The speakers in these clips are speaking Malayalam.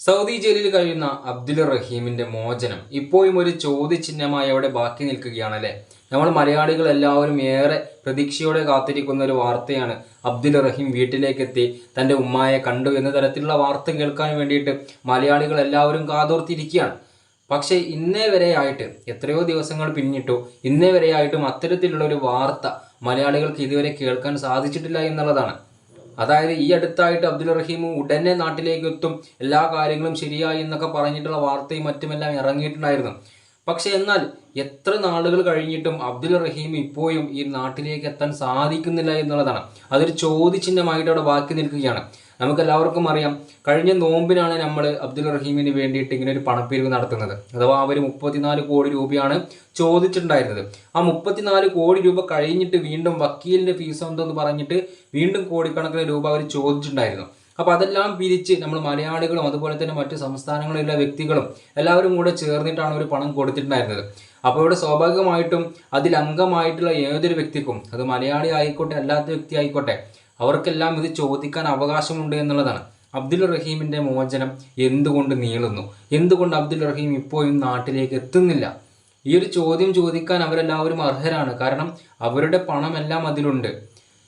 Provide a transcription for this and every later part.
സൗദി ജയിലിൽ കഴിയുന്ന അബ്ദുൽ റഹീമിന്റെ മോചനം ഇപ്പോഴും ഒരു ചോദ്യചിഹ്നമായി അവിടെ ബാക്കി നിൽക്കുകയാണ് അല്ലേ നമ്മൾ മലയാളികൾ എല്ലാവരും ഏറെ പ്രതീക്ഷയോടെ കാത്തിരിക്കുന്ന ഒരു വാർത്തയാണ് അബ്ദുൽ റഹീം വീട്ടിലേക്ക് എത്തി തന്റെ ഉമ്മായെ കണ്ടു എന്ന തരത്തിലുള്ള വാർത്ത കേൾക്കാൻ വേണ്ടിയിട്ട് മലയാളികൾ എല്ലാവരും കാതോർത്തിരിക്കുകയാണ്. പക്ഷേ ഇന്നേ വരെയായിട്ട് എത്രയോ ദിവസങ്ങൾ പിന്നിട്ടു ഇന്നേ വരെയായിട്ടും അത്തരത്തിലുള്ള ഒരു വാർത്ത മലയാളികൾക്ക് ഇതുവരെ കേൾക്കാൻ സാധിച്ചിട്ടില്ല എന്നുള്ളതാണ്. അതായത് ഈ അടുത്തായിട്ട് അബ്ദുൽ റഹീം ഉടനെ നാട്ടിലേക്ക് എത്തും. എല്ലാ കാര്യങ്ങളും ശരിയായി എന്നൊക്കെ പറഞ്ഞിട്ടുള്ള വാർത്തയും മറ്റുമെല്ലാം ഇറങ്ങിയിട്ടുണ്ടായിരുന്നു. പക്ഷെ എന്നാൽ എത്ര നാളുകൾ കഴിഞ്ഞിട്ടും അബ്ദുൽ റഹീം ഇപ്പോഴും ഈ നാട്ടിലേക്ക് എത്താൻ സാധിക്കുന്നില്ല എന്നുള്ളതാണ്. അതൊരു ചോദ്യചിഹ്നമായിട്ട് അവിടെ ബാക്കി നിൽക്കുകയാണ്. നമുക്ക് എല്ലാവർക്കും അറിയാം. കഴിഞ്ഞ നോമ്പിനാണ് നമ്മൾ അബ്ദുൽ റഹീമിന് വേണ്ടിയിട്ട് ഇങ്ങനെ ഒരു പണപ്പിരിവ് നടത്തുന്നത്. അഥവാ അവർ മുപ്പത്തിനാല് കോടി രൂപയാണ് ചോദിച്ചിട്ടുണ്ടായിരുന്നത്. ആ മുപ്പത്തിനാല് കോടി രൂപ കഴിഞ്ഞിട്ട് വീണ്ടും വക്കീലിന്റെ ഫീസ് എന്തെന്ന് പറഞ്ഞിട്ട് വീണ്ടും കോടിക്കണക്കിന് രൂപ അവർ ചോദിച്ചിട്ടുണ്ടായിരുന്നു. അപ്പോൾ അതെല്ലാം പിരിച്ച് നമ്മൾ മലയാളികളും അതുപോലെ തന്നെ മറ്റ് സംസ്ഥാനങ്ങളിലുള്ള വ്യക്തികളും എല്ലാവരും കൂടെ ചേർന്നിട്ടാണ് ഒരു പണം കൊടുത്തിട്ടുണ്ടായിരുന്നത്. അപ്പോൾ ഇവിടെ സ്വാഭാവികമായിട്ടും അതിൽ അംഗമായിട്ടുള്ള ഏതൊരു വ്യക്തിക്കും അത് മലയാളി ആയിക്കോട്ടെ അല്ലാത്ത വ്യക്തി ആയിക്കോട്ടെ അവർക്കെല്ലാം ഇത് ചോദിക്കാൻ അവകാശമുണ്ട് എന്നുള്ളതാണ്. അബ്ദുൽ റഹീമിന്റെ മോചനം എന്തുകൊണ്ട് നീളുന്നു? എന്തുകൊണ്ട് അബ്ദുൽ റഹീം ഇപ്പോഴും നാട്ടിലേക്ക് എത്തുന്നില്ല? ഈ ഒരു ചോദ്യം ചോദിക്കാൻ അവരെല്ലാവരും അർഹരാണ്. കാരണം അവരുടെ പണമെല്ലാം അതിലുണ്ട്.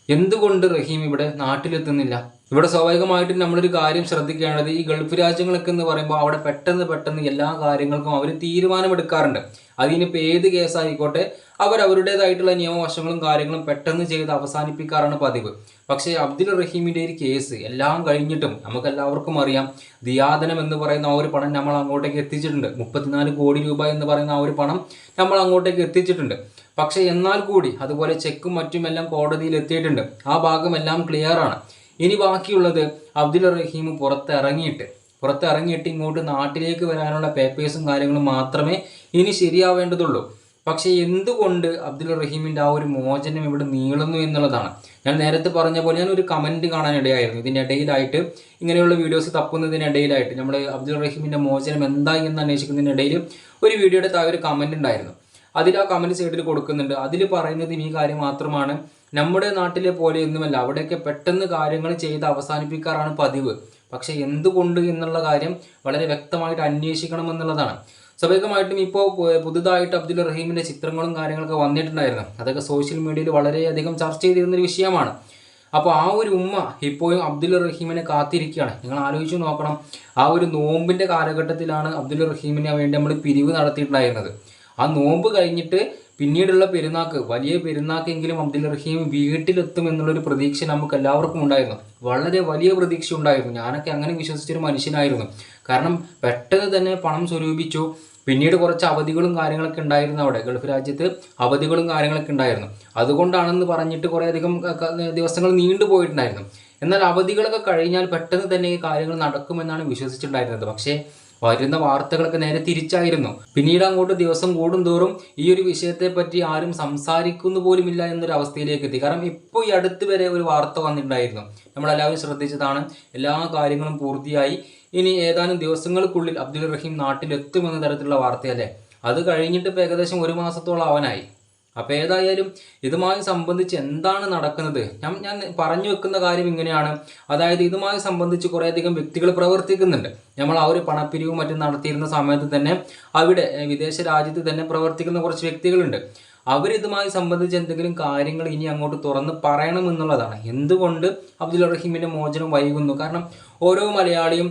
എന്തുകൊണ്ട് റഹീം ഇവിടെ നാട്ടിലെത്തുന്നില്ല? ഇവിടെ സ്വാഭാവികമായിട്ടും നമ്മളൊരു കാര്യം ശ്രദ്ധിക്കേണ്ടത് ഈ ഗൾഫ് രാജ്യങ്ങളൊക്കെ എന്ന് പറയുമ്പോൾ അവിടെ പെട്ടെന്ന് പെട്ടെന്ന് എല്ലാ കാര്യങ്ങൾക്കും അവർ തീരുമാനമെടുക്കാറുണ്ട്. അതിനിപ്പോൾ ഏത് കേസായിക്കോട്ടെ അവർ അവരുടേതായിട്ടുള്ള നിയമവശങ്ങളും കാര്യങ്ങളും പെട്ടെന്ന് ചെയ്ത് അവസാനിപ്പിക്കാറാണ് പതിവ്. പക്ഷേ അബ്ദുൽ റഹീമിന്റെ ഒരു കേസ് എല്ലാം കഴിഞ്ഞിട്ടും നമുക്ക് എല്ലാവർക്കും അറിയാം ദിയാദനം എന്ന് പറയുന്ന ആ ഒരു പണം നമ്മൾ അങ്ങോട്ടേക്ക് എത്തിച്ചിട്ടുണ്ട്. മുപ്പത്തിനാല് കോടി രൂപ എന്ന് പറയുന്ന ആ ഒരു പണം നമ്മൾ അങ്ങോട്ടേക്ക് എത്തിച്ചിട്ടുണ്ട്. പക്ഷേ എന്നാൽ കൂടി അതുപോലെ ചെക്കും മറ്റുമെല്ലാം കോടതിയിൽ എത്തിയിട്ടുണ്ട്. ആ ഭാഗമെല്ലാം ക്ലിയർ ആണ്. ഇനി ബാക്കിയുള്ളത് അബ്ദുൽ റഹീം പുറത്തിറങ്ങിയിട്ട് പുറത്തിറങ്ങിയിട്ട് ഇങ്ങോട്ട് നാട്ടിലേക്ക് വരാനുള്ള പേപ്പേഴ്സും കാര്യങ്ങളും മാത്രമേ ഇനി ശരിയാവേണ്ടതുള്ളൂ. പക്ഷേ എന്തുകൊണ്ട് അബ്ദുൽ റഹീമിന്റെ ആ ഒരു മോചനം ഇവിടെ നീളുന്നു എന്നുള്ളതാണ്? ഞാൻ നേരത്തെ പറഞ്ഞ പോലെ ഞാൻ ഒരു കമന്റ് കാണാനിടയായിരുന്നു. ഇതിന്റെ ഇടയിലായിട്ട് ഇങ്ങനെയുള്ള വീഡിയോസ് തപ്പുന്നതിനിടയിലായിട്ട് നമ്മൾ അബ്ദുൽ റഹീമിന്റെ മോചനം എന്തായി എന്ന് അന്വേഷിക്കുന്നതിനിടയിൽ ഒരു വീഡിയോയുടെ താഴെ ഒരു കമന്റ് ഉണ്ടായിരുന്നു. അതിൽ ആ കമന്റ് സൈഡിൽ കൊടുക്കുന്നുണ്ട്. അതിൽ പറയുന്നത് ഈ കാര്യം മാത്രമാണ്. നമ്മുടെ നാട്ടിലെ പോലെ ഒന്നുമല്ല. അവിടെയൊക്കെ പെട്ടെന്ന് കാര്യങ്ങൾ ചെയ്ത് അവസാനിപ്പിക്കാറാണ് പതിവ്. പക്ഷേ എന്തുകൊണ്ട് എന്നുള്ള കാര്യം വളരെ വ്യക്തമായിട്ട് അന്വേഷിക്കണം എന്നുള്ളതാണ്. സ്വാഭാവികമായിട്ടും ഇപ്പോൾ പുതുതായിട്ട് അബ്ദുൽ റഹീമിന്റെ ചിത്രങ്ങളും കാര്യങ്ങളൊക്കെ വന്നിട്ടുണ്ടായിരുന്നു. അതൊക്കെ സോഷ്യൽ മീഡിയയിൽ വളരെയധികം ചർച്ച ചെയ്തിരുന്നൊരു വിഷയമാണ്. അപ്പോൾ ആ ഒരു ഉമ്മ ഇപ്പോഴും അബ്ദുൽ റഹീമിനെ കാത്തിരിക്കുകയാണ്. നിങ്ങൾ ആലോചിച്ച് നോക്കണം. ആ ഒരു നോമ്പിന്റെ കാലഘട്ടത്തിലാണ് അബ്ദുൽ റഹീമിനെ വേണ്ടി നമ്മൾ പിരിവ് നടത്തിയിട്ടുണ്ടായിരുന്നത്. ആ നോമ്പ് കഴിഞ്ഞിട്ട് പിന്നീടുള്ള പെരുന്നാക്ക് വലിയ പെരുന്നാക്കെങ്കിലും അബ്ദുൽ റഹീം വീട്ടിലെത്തും എന്നുള്ളൊരു പ്രതീക്ഷ നമുക്ക് എല്ലാവർക്കും ഉണ്ടായിരുന്നു. വളരെ വലിയ പ്രതീക്ഷ ഉണ്ടായിരുന്നു. ഞാനൊക്കെ അങ്ങനെ വിശ്വസിച്ചൊരു മനുഷ്യനായിരുന്നു. കാരണം പെട്ടെന്ന് തന്നെ പണം സ്വരൂപിച്ചു. പിന്നീട് കുറച്ച് അവധികളും കാര്യങ്ങളൊക്കെ ഉണ്ടായിരുന്നു അവിടെ. ഗൾഫ് രാജ്യത്ത് അവധികളും കാര്യങ്ങളൊക്കെ ഉണ്ടായിരുന്നു. അതുകൊണ്ടാണെന്ന് പറഞ്ഞിട്ട് കുറേ അധികം ദിവസങ്ങൾ നീണ്ടുപോയിട്ടുണ്ടായിരുന്നു എന്നാൽ അവധികളൊക്കെ കഴിഞ്ഞാൽ പെട്ടെന്ന് തന്നെ ഈ കാര്യങ്ങൾ നടക്കുമെന്നാണ് വിശ്വസിച്ചിട്ടുണ്ടായിരുന്നത്. പക്ഷേ വരുന്ന വാർത്തകളൊക്കെ നേരെ തിരിച്ചായിരുന്നു. പിന്നീട് അങ്ങോട്ട് ദിവസം കൂടും കൂടുന്തോറും ഈ ഒരു വിഷയത്തെ പറ്റി ആരും സംസാരിക്കുന്നു പോലുമില്ല എന്നൊരു അവസ്ഥയിലേക്ക് എത്തി. കാരണം ഇപ്പോൾ ഈ അടുത്ത് വരെ ഒരു വാർത്ത വന്നിട്ടുണ്ടായിരുന്നു. നമ്മളെല്ലാവരും ശ്രദ്ധിച്ചതാണ്. എല്ലാ കാര്യങ്ങളും പൂർത്തിയായി. ഇനി ഏതാനും ദിവസങ്ങൾക്കുള്ളിൽ അബ്ദുൽ റഹീം നാട്ടിലെത്തുമെന്ന തരത്തിലുള്ള വാർത്തയല്ലേ? അത് കഴിഞ്ഞിട്ട് ഏകദേശം ഒരു മാസത്തോളം അവനായി അപ്പോൾ ഏതായാലും ഇതുമായി സംബന്ധിച്ച് എന്താണ് നടക്കുന്നത്? ഞാൻ ഞാൻ പറഞ്ഞു വെക്കുന്ന കാര്യം ഇങ്ങനെയാണ്. അതായത് ഇതുമായി സംബന്ധിച്ച് കുറേയധികം വ്യക്തികൾ പ്രവർത്തിക്കുന്നുണ്ട്. നമ്മൾ ആ ഒരു പണപ്പിരിവും മറ്റും നടത്തിയിരുന്ന സമയത്ത് തന്നെ അവിടെ വിദേശ രാജ്യത്ത് തന്നെ പ്രവർത്തിക്കുന്ന കുറച്ച് വ്യക്തികളുണ്ട്. അവരിതുമായി സംബന്ധിച്ച് എന്തെങ്കിലും കാര്യങ്ങൾ ഇനി അങ്ങോട്ട് തുറന്ന് പറയണമെന്നുള്ളതാണ് എന്തുകൊണ്ട് അബ്ദുൽ റഹീമിന്റെ മോചനം വൈകുന്നു? കാരണം ഓരോ മലയാളിയും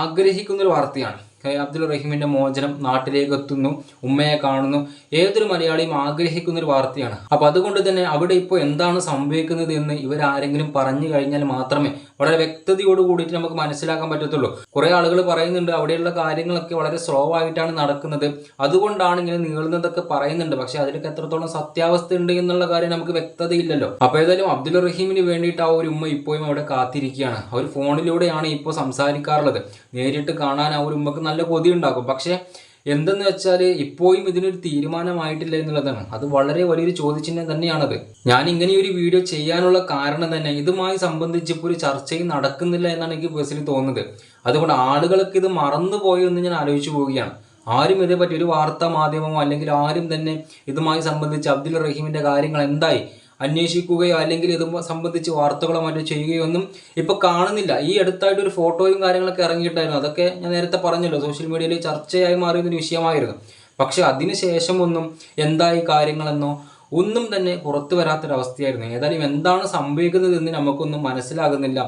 ആഗ്രഹിക്കുന്ന ഒരു വാർത്തയാണ്. അബ്ദുൽ റഹീമിന്റെ മോചനം നാട്ടിലേക്ക് എത്തുന്നു ഉമ്മയെ കാണുന്നു. ഏതൊരു മലയാളിയും ആഗ്രഹിക്കുന്ന ഒരു വാർത്തയാണ്. അപ്പൊ അതുകൊണ്ട് തന്നെ അവിടെ ഇപ്പോൾ എന്താണ് സംഭവിക്കുന്നത് എന്ന് ഇവരാരെങ്കിലും പറഞ്ഞു കഴിഞ്ഞാൽ മാത്രമേ വളരെ വ്യക്തതയോട് കൂടിയിട്ട് നമുക്ക് മനസ്സിലാക്കാൻ പറ്റത്തുള്ളൂ. കുറെ ആളുകൾ പറയുന്നുണ്ട് അവിടെയുള്ള കാര്യങ്ങളൊക്കെ വളരെ സ്ലോ ആയിട്ടാണ് നടക്കുന്നത്. അതുകൊണ്ടാണ് ഇങ്ങനെ നീളുന്നതൊക്കെ പറയുന്നുണ്ട്. പക്ഷെ അതിലൊക്കെ എത്രത്തോളം സത്യാവസ്ഥ ഉണ്ട് എന്നുള്ള കാര്യം നമുക്ക് വ്യക്തതയില്ലല്ലോ. അപ്പൊ ഏതായാലും അബ്ദുൽ റഹീമിന് വേണ്ടിയിട്ട് ആ ഒരു ഉമ്മ ഇപ്പോഴും അവിടെ കാത്തിരിക്കുകയാണ്. അവർ ഫോണിലൂടെയാണ് ഇപ്പോൾ സംസാരിക്കാറുള്ളത്. നേരിട്ട് കാണാൻ ആ ഒരു ഉമ്മക്ക് കൊതി ഉണ്ടാക്കും പക്ഷേ എന്തെന്ന് വെച്ചാൽ ഇപ്പോഴും ഇതിനൊരു തീരുമാനമായിട്ടില്ല എന്നുള്ളതാണ്. അത് വളരെ വലിയൊരു ചോദ്യചിഹ്നം തന്നെയാണത്. ഞാൻ ഇങ്ങനെ ഒരു വീഡിയോ ചെയ്യാനുള്ള കാരണം തന്നെ ഇതുമായി സംബന്ധിച്ച് ഇപ്പോൾ ഒരു ചർച്ചയും നടക്കുന്നില്ല എന്നാണ് എനിക്ക് പേഴ്സണലി തോന്നുന്നത്. അതുകൊണ്ട് ആളുകൾക്ക് ഇത് മറന്നുപോയോ എന്ന് ഞാൻ ആലോചിച്ചു പോവുകയാണ്. ആരും ഇതേപ്പറ്റി ഒരു വാർത്താ മാധ്യമമോ അല്ലെങ്കിൽ ആരും തന്നെ ഇതുമായി സംബന്ധിച്ച് അബ്ദുൽ റഹീമിന്റെ കാര്യങ്ങൾ എന്തായി? അന്വേഷിക്കുകയോ അല്ലെങ്കിൽ ഇത് സംബന്ധിച്ച് വാർത്തകളോ മറ്റോ ചെയ്യുകയോ ഒന്നും ഇപ്പൊ കാണുന്നില്ല. ഈ അടുത്തായിട്ട് ഒരു ഫോട്ടോയും കാര്യങ്ങളൊക്കെ ഇറങ്ങിയിട്ടായിരുന്നു അതൊക്കെ ഞാൻ നേരത്തെ പറഞ്ഞല്ലോ സോഷ്യൽ മീഡിയയിൽ ചർച്ചയായി മാറിയൊരു വിഷയമായിരുന്നു. പക്ഷെ അതിനുശേഷം ഒന്നും എന്തായി കാര്യങ്ങളെന്നോ ഒന്നും തന്നെ പുറത്തു വരാത്തൊരവസ്ഥയായിരുന്നു. ഏതായാലും എന്താണ് സംഭവിക്കുന്നത് എന്ന് നമുക്കൊന്നും മനസ്സിലാകുന്നില്ല.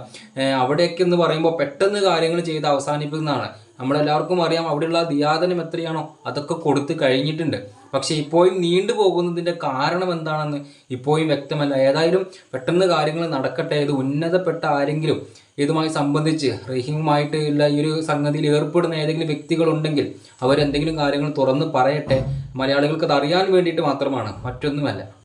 അവിടെയൊക്കെ എന്ന് പറയുമ്പോൾ പെട്ടെന്ന് കാര്യങ്ങൾ ചെയ്ത് അവസാനിപ്പിക്കുന്നതാണ്. നമ്മളെല്ലാവർക്കും അറിയാം അവിടെയുള്ള ദിയാദനം എത്രയാണോ അതൊക്കെ കൊടുത്തു കഴിഞ്ഞിട്ടുണ്ട്. പക്ഷെ ഇപ്പോഴും നീണ്ടു പോകുന്നതിന്റെ കാരണം എന്താണെന്ന് ഇപ്പോഴും വ്യക്തമല്ല. ഏതായാലും പെട്ടെന്ന് കാര്യങ്ങൾ നടക്കട്ടെ. ഇത് ഉന്നതപ്പെട്ട ആരെങ്കിലും ഇതുമായി സംബന്ധിച്ച് റഹീമുമായിട്ട് ഉള്ള ഈ ഒരു സംഗതിയിൽ ഏർപ്പെടുന്ന ഏതെങ്കിലും വ്യക്തികളുണ്ടെങ്കിൽ അവരെന്തെങ്കിലും കാര്യങ്ങൾ തുറന്ന് പറയട്ടെ. മലയാളികൾക്ക് അത് അറിയാൻ വേണ്ടിയിട്ട് മാത്രമാണ്. മറ്റൊന്നുമല്ല.